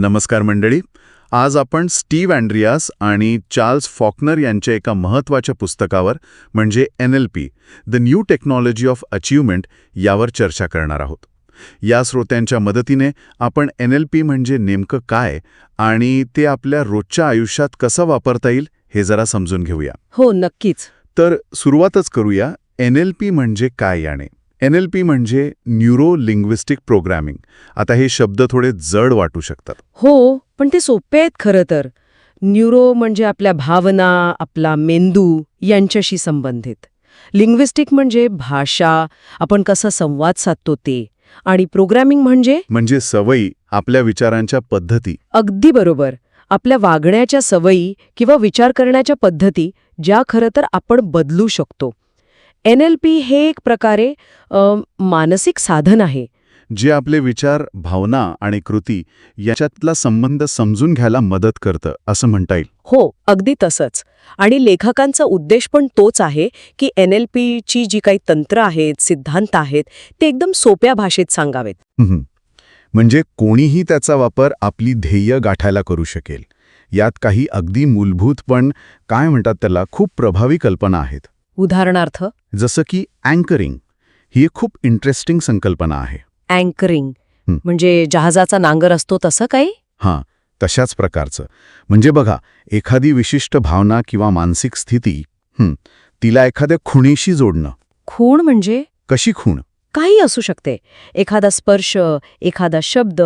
नमस्कार मंडळी. आज आपण स्टीव्ह अँड्रियास आणि चार्ल्स फॉकनर यांच्या एका महत्त्वाच्या पुस्तकावर म्हणजे N L P the new technology of achievement यावर चर्चा करणार आहोत. या श्रोत्यांच्या मदतीने आपण एन एल पी म्हणजे नेमकं काय आणि ते आपल्या रोजच्या आयुष्यात कसं वापरता येईल हे जरा समजून घेऊया. हो नक्कीच. तर सुरुवातच करूया एन एल पी म्हणजे काय याने. एन एल पी म्हणजे न्यूरो लिंग्विस्टिक प्रोग्रॅमिंग. आता हे शब्द थोडे जड वाटू शकतात. हो पण ते सोपे आहेत खरं तर. न्यूरो म्हणजे आपल्या भावना आपला मेंदू यांच्याशी संबंधित. लिंग्विस्टिक म्हणजे भाषा आपण कसा संवाद साधतो ते. आणि प्रोग्रॅमिंग म्हणजे? म्हणजे सवयी आपल्या विचारांच्या पद्धती. अगदी बरोबर. आपल्या वागण्याच्या सवयी किंवा विचार करण्याच्या पद्धती ज्या खरं तर आपण बदलू शकतो. एन एल पी हे एक प्रकारे मानसिक साधन आहे. जे आपले विचार भावना आणि कृती याच्यातला संबंध समजून घ्यायला मदत करतं असं म्हणता येईल. हो अगदी तसंच. आणि लेखकांचा उद्देश पण तोच आहे की एन एल पीची जी काही तंत्र आहेत सिद्धांत आहेत ते एकदम सोप्या भाषेत सांगावेत. म्हणजे कोणीही त्याचा वापर आपली ध्येय गाठायला करू शकेल. यात काही अगदी मूलभूत पण काय म्हणतात त्याला खूप प्रभावी कल्पना आहेत. उदाहरणार्थ जसं की अँकरिंग ही एक खूप इंटरेस्टिंग संकल्पना आहे. अँकरिंग. म्हणजे जहाजाचा नांगर असतो तसं काही? हां तशाच प्रकारचं. म्हणजे बघा एखादी विशिष्ट भावना किंवा मानसिक स्थिती तिला एखाद्या खुणीशी जोडणं. खूण म्हणजे? कशी खूण? काही असू शकते. एखादा स्पर्श एखादा शब्द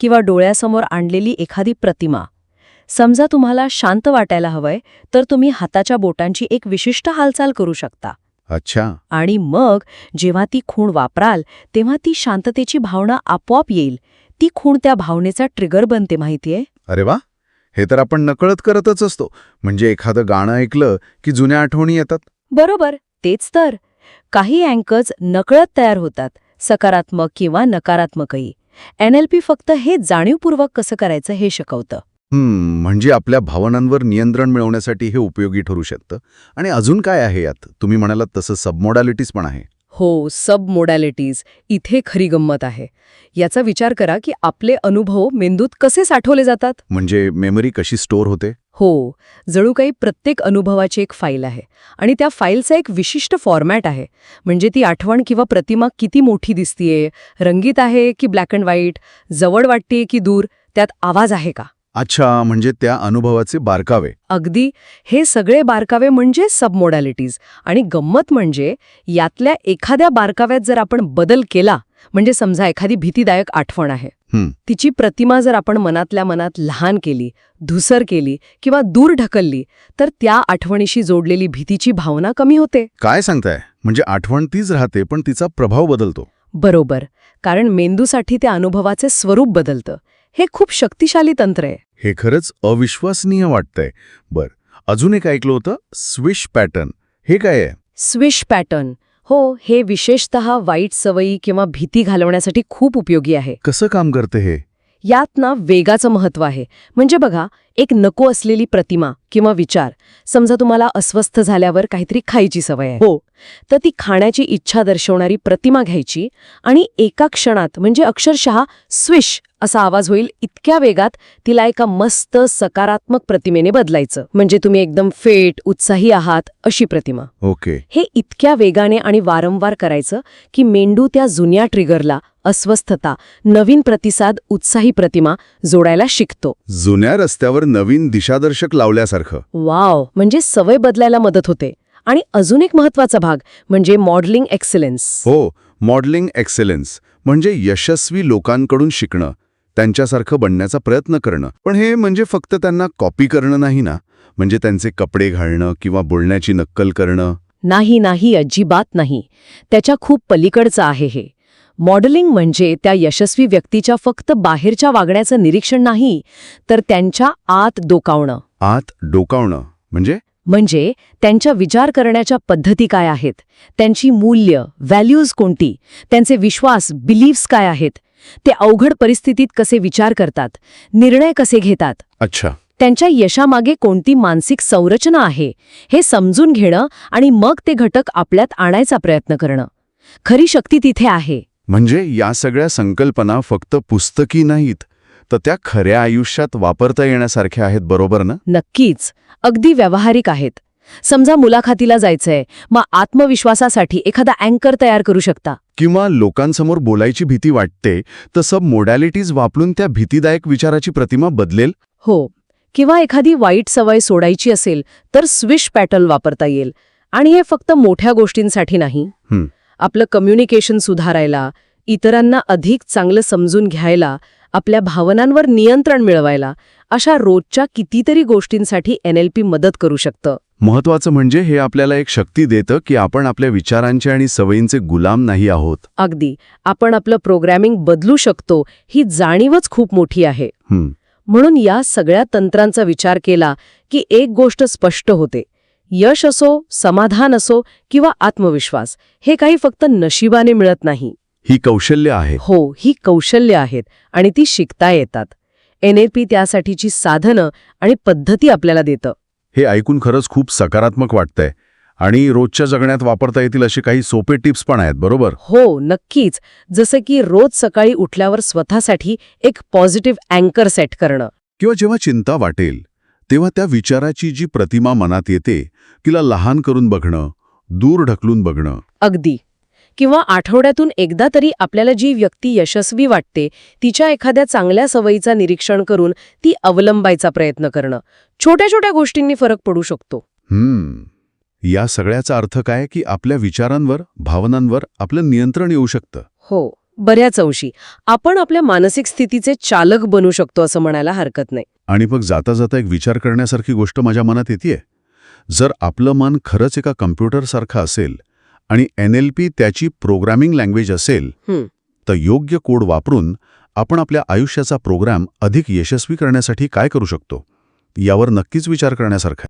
किंवा डोळ्यासमोर आणलेली एखादी प्रतिमा. समजा तुम्हाला शांत वाटायला हवंय तर तुम्ही हाताच्या बोटांची एक विशिष्ट हालचाल करू शकता. अच्छा. आणि मग जेव्हा ती खूण वापराल तेव्हा ती शांततेची भावना आपोआप येईल. ती खूण त्या भावनेचा ट्रिगर बनते माहितीये? अरे वा! हे तर आपण नकळत करतच असतो. म्हणजे एखादं गाणं ऐकलं की जुन्या आठवणी येतात? बरोबर. तेच तर. काही अँकर्स नकळत तयार होतात सकारात्मक किंवा नकारात्मकही. एनएलपी फक्त हे जाणीवपूर्वक कसं करायचं हे शिकवतं. म्हणजे आपल्या भावनांवर नियंत्रण मिळवण्यासाठी हे उपयोगी ठरू शकतं. आणि अजून काय आहे यात? तुम्ही म्हणालात तसं सबमॉडॅलिटीज पण आहे. हो सब मोडॅलिटीज इथे खरी गंमत आहे. याचा विचार करा की आपले अनुभव मेंदूत कसे साठवले जातात? म्हणजे मेमरी कशी स्टोअर होते? हो जणू काही प्रत्येक अनुभवाची एक फाईल आहे. आणि त्या फाईलचा एक विशिष्ट फॉर्मॅट आहे. म्हणजे ती आठवण किंवा प्रतिमा किती मोठी दिसतीये रंगीत आहे की ब्लॅक अँड व्हाईट जवळ वाटतेय की दूर त्यात आवाज आहे का? अच्छा म्हणजे त्या अनुभवाचे बारकावे. अगदी. हे सगळे बारकावे म्हणजे सबमोडॅलिटीज. आणि गंमत म्हणजे यातल्या एखाद्या बारकाव्यात जर आपण बदल केला म्हणजे समजा एखादी भीतीदायक आठवण आहे. हं. तिची प्रतिमा जर आपण मनातल्या मनात लहान केली धुसर केली किंवा दूर ढकलली तर त्या आठवणीशी जोडलेली भीतीची भावना कमी होते. काय सांगताय? म्हणजे आठवण तीच राहते पण तिचा प्रभाव बदलतो. बरोबर. कारण मेंदूसाठी त्या अनुभवाचे स्वरूप बदलतं. हे खूप शक्तिशाली तंत्र आहे. हे खरंच अविश्वसनीय वाटतंय. बर अजून एक ऐकलं होतं स्विश पॅटर्न. हे काय आहे? Swish pattern. हो हे विशेषतः वाईट सवयी किंवा भीती घालवण्यासाठी खूप उपयोगी आहे. कसं काम करते हे? यात ना वेगाचं महत्त्व आहे. म्हणजे बघा एक नको असलेली प्रतिमा किंवा विचार. समजा तुम्हाला अस्वस्थ झाल्यावर काहीतरी खायची सवय आहे. हो. तर ती खाण्याची इच्छा दर्शवणारी प्रतिमा घ्यायची आणि एका क्षणात म्हणजे अक्षरशः स्विश असा आवाज होईल इतक्या वेगात तिला एका मस्त सकारात्मक प्रतिमेने बदलायचं. म्हणजे तुम्ही एकदम फेट उत्साही आहात अशी प्रतिमा. ओके. हे इतक्या वेगाने आणि वारंवार करायचं की मेंदू त्या जुन्या ट्रिगरला अस्वस्थता नवीन प्रतिसाद उत्साही प्रतिमा जोडायला शिकतो. जुन्या रस्त्यावर नवीन दिशादर्शक लावल्यासारखं वाव म्हणजे सवय बदलायला मदत होते. आणि अजून एक महत्त्वाचा भाग म्हणजे मॉडेलिंग एक्सलन्स. हो मॉडेलिंग एक्सेलन्स म्हणजे यशस्वी लोकांकडून शिकणं त्यांच्यासारखं बनण्याचा प्रयत्न करणं. पण हे म्हणजे फक्त त्यांना कॉपी करणं नाही ना? म्हणजे त्यांचे कपडे घालणं किंवा बोलण्याची नक्कल करणं? नाही नाही अजिबात नाही. त्याच्या खूप पलीकडचं आहे हे. मॉडेलिंग म्हणजे त्या यशस्वी व्यक्तीच्या फक्त बाहेरच्या वागण्याचं निरीक्षण नाही तर त्यांच्या आत डोकावणं. आत डोकावणं म्हणजे? म्हणजे त्यांच्या विचार करण्याच्या पद्धती काय आहेत? त्यांची मूल्य व्हॅल्यूज कोणती? त्यांचे विश्वास बिलीव्स काय आहेत? ते अवघड परिस्थितीत कसे विचार करतात? निर्णय कसे घेतात? अच्छा. त्यांच्या यशामागे कोणती मानसिक संरचना आहे? हे समजून घेणं आणि मग ते घटक आपल्यात आणायचा प्रयत्न करणं. खरी शक्ती तिथे आहे. म्हणजे या सगळ्या संकल्पना फक्त पुस्तकी नाहीत तर त्या खऱ्या आयुष्यात वापरता येण्यासारख्या आहेत बरोबर ना? नक्कीच. अगदी व्यावहारिक आहेत. समजा मुलाखतीला जायचंय मग आत्मविश्वासासाठी एखादा अँकर तयार करू शकता. किंवा लोकांसमोर बोलायची भीती वाटते तसं मोडॅलिटीज वापरून त्या भीतीदायक विचाराची प्रतिमा बदलेल? हो. किंवा एखादी वाईट सवय सोडायची असेल तर स्विश पॅटर्न वापरता येईल. आणि हे फक्त मोठ्या गोष्टींसाठी नाही. आपलं कम्युनिकेशन सुधारायला इतरांना अधिक चांगलं समजून घ्यायला आपल्या भावनांवर नियंत्रण मिळवायला अशा रोजच्या कितीतरी गोष्टींसाठी एनएलपी मदत करू शकतं. महत्वाचं म्हणजे हे आपल्याला एक शक्ती देतं की आपण आपल्या विचारांचे आणि सवयींचे गुलाम नाही आहोत. अगदी. आपण आपलं प्रोग्रॅमिंग बदलू शकतो ही जाणीवच खूप मोठी आहे. म्हणून या सगळ्या तंत्रांचा विचार केला की एक गोष्ट स्पष्ट होते. यश असो समाधान असो किंवा आत्मविश्वास हे काही फक्त नशिबाने मिळत नाही. ही कौशल्य आहे. हो ही कौशल्य आहेत आणि ती शिकता येतात. एनएलपी त्यासाठीची साधनं आणि पद्धती आपल्याला देतं. हे ऐकून खरंच खूप सकारात्मक वाटतंय आणि रोजच्या जगण्यात वापरता येतील असे काही सोपे टिप्स पण आहेत बरोबर? हो नक्कीच. जसं की रोज सकाळी उठल्यावर स्वतःसाठी एक पॉझिटिव्ह अँकर सेट करणं. किंवा जेव्हा चिंता वाटेल तेव्हा त्या विचाराची जी प्रतिमा मनात येते तिला लहान करून बघणं दूर ढकलून बघणं. अगदी. किंवा आठवड्यातून एकदा तरी आपल्याला जी व्यक्ती यशस्वी वाटते तिच्या एखाद्या चांगल्या सवयीचा निरीक्षण करून ती अवलंबायचा प्रयत्न करणं. छोट्या छोट्या गोष्टींनी फरक पडू शकतो. हम्म. या सगळ्याचा अर्थ काय की आपल्या विचारांवर भावनांवर आपलं नियंत्रण येऊ शकतं. हो बऱ्याच अंशी. आपण आपल्या मानसिक स्थितीचे चालक बनू शकतो असं म्हणायला हरकत नाही. आणि मग जाता जाता एक विचार करण्यासारखी गोष्ट माझ्या मनात येते जर आपलं मन खरंच एका कम्प्युटरसारखं असेल आणि एन एल पी त्याची प्रोग्रामिंग लँग्वेज असेल. तर योग्य कोड वापरून आपण आपल्या आयुष्याचा प्रोग्राम अधिक यशस्वी करण्यासाठी काय करू शकतो यावर नक्कीच विचार करण्यासारखा.